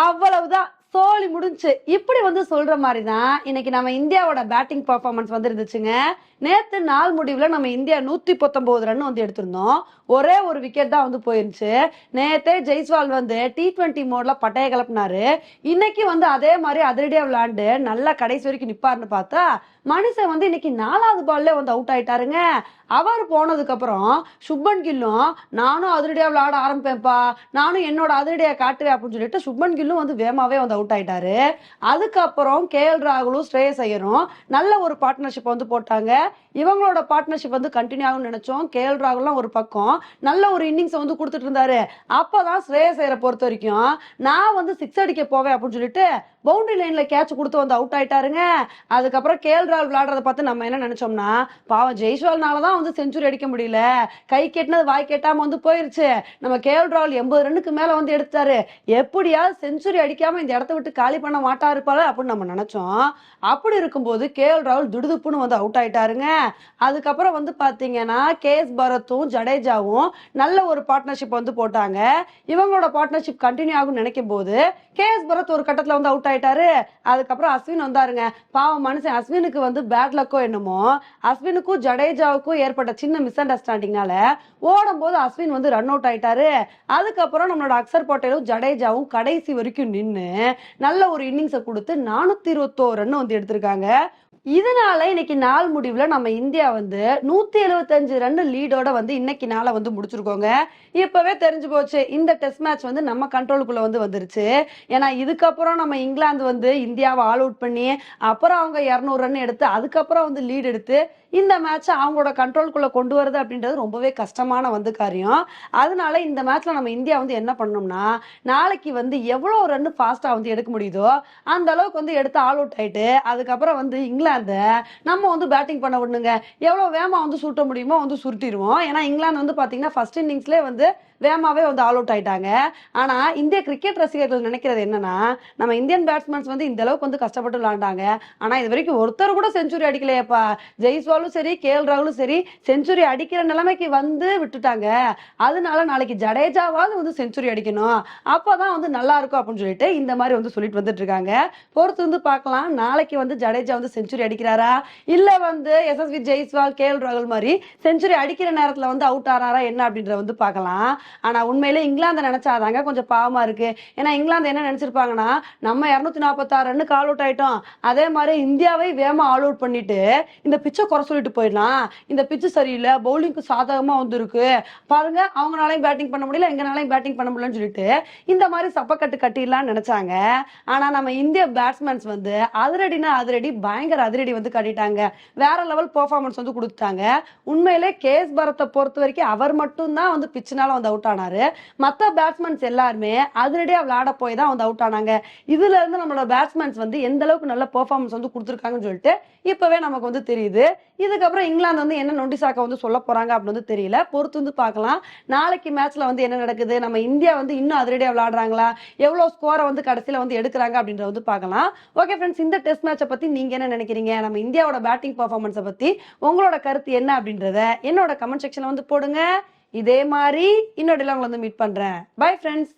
அவ்வளவுதான். சோலி முடிஞ்சு. இப்படி வந்து சொல்ற மாதிரி தான் இன்னைக்கு நம்ம இந்தியாவோட பேட்டிங் பர்ஃபார்மன்ஸ் வந்து இருந்துச்சுங்க நேத்து நாள் முடிவுல நம்ம இந்தியா நூத்தி பத்தொன்பது ரன் வந்து எடுத்திருந்தோம். ஒரே ஒரு விக்கெட் தான் வந்து போயிருந்துச்சு. நேத்தே ஜெய்ஸ்வால் வந்து டி ட்வெண்ட்டி மோட்ல பட்டைய கிளப்பினாரு இன்னைக்கு வந்து அதே மாதிரி அதிரடியா விளையாண்டு நல்லா கடைசி வரைக்கும் நிப்பாருன்னு பார்த்தா மனுஷன் வந்து இன்னைக்கு நாலாவது பால்ல வந்து அவுட் ஆயிட்டாருங்க. அவர் போனதுக்கு அப்புறம் சுப்மன் கில்லும் நானும் அதிரடியா விளையாட ஆரம்பிப்பேன்ப்பா. நானும் என்னோட அதிரடியா காட்டுவேன் அப்படின்னு சொல்லிட்டு சுப்மன் கில்லும் வந்து வேமாவே வந்து அவுட் ஆயிட்டாரு. அதுக்கப்புறம் கே எல் ராகுலும் ஸ்ரேயஸ் ஐயரும் நல்ல ஒரு பார்ட்னர்ஷிப் வந்து போட்டாங்க. இவங்களோட பார்ட்னர்ஷிப் வந்து கண்டினியூ ஆகும்னு நினைச்சோம். கே எல் ராகுலாம் ஒரு பக்கம். நல்ல ஒரு இன்னிங்ஸ் வந்து கொடுத்துட்டு இருந்தாரு. அப்பதான் ஸ்ரேயஸ் ஐயரை பொறுத்த வரைக்கும் நான் வந்து சிக்ஸ் அடிக்க போவேன் அப்படின்னு சொல்லிட்டு பவுண்டரி லைன்ல கேட்ச் கொடுத்து வந்து அவுட் ஆயிட்டாருங்க. அதுக்கப்புறம் கே எல் ராகுல் விளையாடுறத பார்த்து நம்ம என்ன நினைச்சோம்னா பாவம் ஜெய்ஸ்வால்னால தான் வந்து செஞ்சுரி அடிக்க முடியல. கை கெட்டினது வாய் கெட்டாம வந்து போயிருச்சு. நம்ம கே எல் ராகுல் எண்பது ரன்னுக்கு மேல வந்து எடுத்தாரு எப்படியாவது செஞ்சுரி அடிக்காம இந்த இடத்த விட்டு காலி பண்ண மாட்டா இருப்பாள் அப்படின்னு நம்ம நினைச்சோம். அப்படி இருக்கும்போது கே எல் ராகுல் துடுதுப்புன்னு வந்து அவுட் ஆயிட்டாருங்க. அதுக்கப்புறம் வந்து பாத்தீங்கன்னா கே எஸ் பரத்தும் ஜடேஜாவும் நல்ல ஒரு பார்ட்னர்ஷிப் வந்து போட்டாங்க. இவங்களோட பார்ட்னர்ஷிப் கண்டினியூ ஆகும்னு நினைக்கும் போது கே எஸ் பரத் ஒரு கட்டத்துல வந்து அவுட் ஆயிட்டாரு. அதுக்கப்புறம் அஸ்வின் வந்தாருங்க. பாவம் மனுஷன். அஸ்வினுக்கு வந்து பேட் லக்கோ என்னமோ. அஸ்வினுக்கும் ஜடேஜாவுக்கும் ஏற்பட்ட சின்ன மிஸ் அண்டர்ஸ்டாண்டிங்னால ஓடும் போது அஸ்வின் வந்து ரன் அவுட் ஆயிட்டாரு. அதுக்கப்புறம் நம்மளோட அக்சர் பட்டேலும் ஜடேஜாவும் கடைசி வரைக்கும் நின்று நல்ல ஒரு இன்னிங்ஸை கொடுத்து நானூத்தி இருபத்தோரு ரன் வந்து எடுத்திருக்காங்க. இதனால இன்னைக்கு நாள் முடிவுல நம்ம இந்தியா வந்து நூத்தி எழுபத்தஞ்சு ரன் லீடோட வந்து இன்னைக்கு நாளை வந்து முடிச்சிருக்கோங்க. இப்பவே தெரிஞ்சு போச்சு இந்த டெஸ்ட் மேட்ச் வந்து நம்ம கண்ட்ரோலுக்குள்ள வந்து வந்துருச்சு. ஏன்னா இதுக்கப்புறம் நம்ம இங்கிலாந்து வந்து இந்தியாவை ஆல் அவுட் பண்ணி அப்புறம் அவங்க இரநூறு ரன் எடுத்து அதுக்கப்புறம் வந்து லீட் எடுத்து இந்த மேட்சை அவங்களோட கண்ட்ரோல்குள்ளே கொண்டு வருது அப்படின்றது ரொம்பவே கஷ்டமான வந்து காரியம். அதனால இந்த மேட்ச்சில் நம்ம இந்தியா வந்து என்ன பண்ணோம்னா நாளைக்கு வந்து எவ்வளோ ரன் ஃபாஸ்ட்டாக வந்து எடுக்க முடியுதோ அந்த அளவுக்கு வந்து எடுத்து ஆல் அவுட் ஆயிட்டு அதுக்கப்புறம் வந்து இங்கிலாந்தை நம்ம வந்து பேட்டிங் பண்ண விடணுங்க. எவ்வளோ வேகமாக வந்து சுருட்ட முடியுமோ வந்து சுருட்டிடுவோம். ஏன்னா இங்கிலாந்து வந்து பார்த்தீங்கன்னா ஃபர்ஸ்ட் இன்னிங்ஸ்லேயே வந்து வேகமாகவே வந்து ஆல் அவுட் ஆயிட்டாங்க. ஆனால் இந்திய கிரிக்கெட் ரசிகர்கள் நினைக்கிறது என்னன்னா நம்ம இந்தியன் பேட்ஸ்மேன்ஸ் வந்து இந்த அளவுக்கு வந்து கஷ்டப்பட்டு விளாண்டாங்க ஆனால் இது வரைக்கும் ஒருத்தர் கூட செஞ்சுரி அடிக்கலையேப்பா. ஜெய்ஸ்வாலும் சரி கே எல் ராகுலும் சரி செஞ்சுரி அடிக்கிற நிலைமைக்கு வந்து விட்டுட்டாங்க. அதனால நாளைக்கு ஜடேஜாவாவது வந்து செஞ்சுரி அடிக்கணும். அப்பதான் வந்து நல்லா இருக்கும் அப்படின்னு சொல்லிட்டு இந்த மாதிரி வந்து சொல்லிட்டு வந்துட்டு இருக்காங்க. பொறுத்து வந்து பார்க்கலாம். நாளைக்கு வந்து ஜடேஜா வந்து செஞ்சுரி அடிக்கிறாரா? இல்லை வந்து எஸ்எஸ்வி ஜெய்ஸ்வால் கே எல் ராகுல் மாதிரி செஞ்சுரி அடிக்கிற நேரத்தில் வந்து அவுட் ஆறாரா என்ன அப்படின்றத வந்து பார்க்கலாம். ஆனா உண்மையில இங்கிலாந்து நினைச்சாதாங்க கொஞ்சம் பாவமா இருக்கு. ஏன்னா இங்கிலாந்து என்ன நினைச்சிருப்பாங்கன்னா நம்ம இருநூத்தி நாற்பத்தாறு ரன்னு கால் அவுட் ஆயிட்டோம். அதே மாதிரி இந்தியாவை வேகமா ஆல் அவுட் பண்ணிட்டு இந்த பிச்சை குறை சொல்லிட்டு போயிடலாம். இந்த பிச்சு சரியில்லை பவுலிங்க்கு சாதகமா வந்திருக்கு. பாருங்க அவங்களாலையும் பேட்டிங் பண்ண முடியல எங்கனாலையும் பேட்டிங் பண்ண முடியலன்னு சொல்லிட்டு இந்த மாதிரி சப்பக்கட்டு கட்டிடலாம்னு நினைச்சாங்க. ஆனா நம்ம இந்திய பேட்ஸ்மேன்ஸ் வந்து அதிரடினா அதிரடி பயங்கர அதிரடி வந்து கட்டிட்டாங்க. வேற லெவல் பெர்ஃபார்மன்ஸ் வந்து கொடுத்தாங்க உண்மையிலே கேஸ் பரத்தை பொறுத்த வரைக்கும் அவர் மட்டும்தான் வந்து பிச்சினால வந்து அவுட் ஆனாரு. மற்ற பேட்ஸ்மேன்ஸ் எல்லாருமே அதிரடியாக விளையாட போய் தான் வந்து அவுட் ஆனாங்க. இதுல இருந்து நம்மளோட பேட்ஸ்மேன்ஸ் வந்து எந்த அளவுக்கு நல்ல பெர்ஃபார்மன்ஸ் வந்து கொடுத்துருக்காங்கன்னு சொல்லிட்டு இப்பவே நமக்கு வந்து தெரியுது. இதுக்கப்புறம் இங்கிலாந்து வந்து என்ன நொண்டி சாக்கை வந்து சொல்ல போறாங்க அப்படின்னு வந்து தெரியல. பொறுத்து வந்து பார்க்கலாம். நாளைக்கு மேட்ச்ல வந்து என்ன நடக்குது? நம்ம இந்தியா வந்து இன்னும் அதிரடியாக விளையாடுறாங்களா? எவ்வளோ ஸ்கோரை வந்து கடைசியில் வந்து எடுக்கிறாங்க அப்படின்றத வந்து பார்க்கலாம். ஓகே ஃப்ரெண்ட்ஸ் இந்த டெஸ்ட் மேட்சை பத்தி நீங்க என்ன நினைக்கிறீங்க? நம்ம இந்தியாவோட பேட்டிங் பர்ஃபார்மன்ஸை பத்தி உங்களோட கருத்து என்ன அப்படின்றத என்னோட கமெண்ட் செக்ஷன்ல வந்து போடுங்க. இதே மாதிரி இன்னொரு உங்களை வந்து மீட் பண்றேன். Bye friends